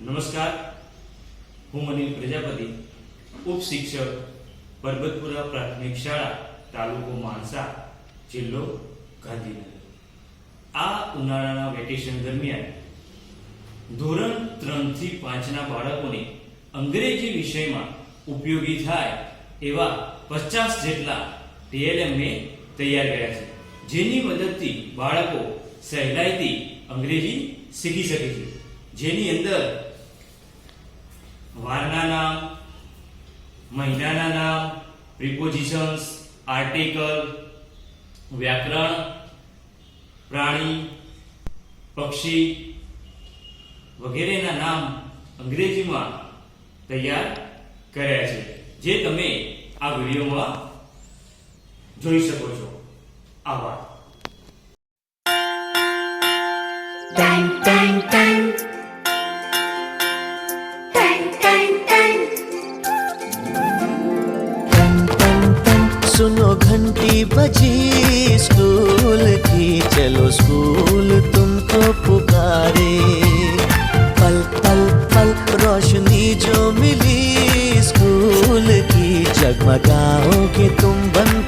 નમસ્કાર. હું અનિલ પ્રજાપતિ ઉપ શિક્ષક પરબતપુરા પ્રાથમિક શાળા, તાલુકો માણસા, જિલ્લો ગાંધીનગર. આ ઉનાળાના વેકેશન દરમિયાન ધોરણ ત્રણથી પાંચના બાળકોને અંગ્રેજી વિષયમાં ઉપયોગી થાય એવા પચાસ જેટલા ટીએલએમ મેં તૈયાર કર્યા છે, જેની મદદથી બાળકો સહેલાઈથી અંગ્રેજી શીખી શકે છે. જેની અંદર વારના નામ, મહિનાના નામ પ્રિપોઝિશન્સ આર્ટિકલ વ્યાકરણ, પ્રાણી, પક્ષી વગેરેના નામ અંગ્રેજીમાં તૈયાર કર્યા છે, જે તમે આ વિડીયોમાં જોઈ શકો છો. આભાર. સુનો ઘંટી બજી સ્કૂલથી ચલો સ્કૂલ તુમકો પુકારે પલ પલ પલ રોશની જો મિલી સ્કૂલ કી જગમગાઓગે તુમ બન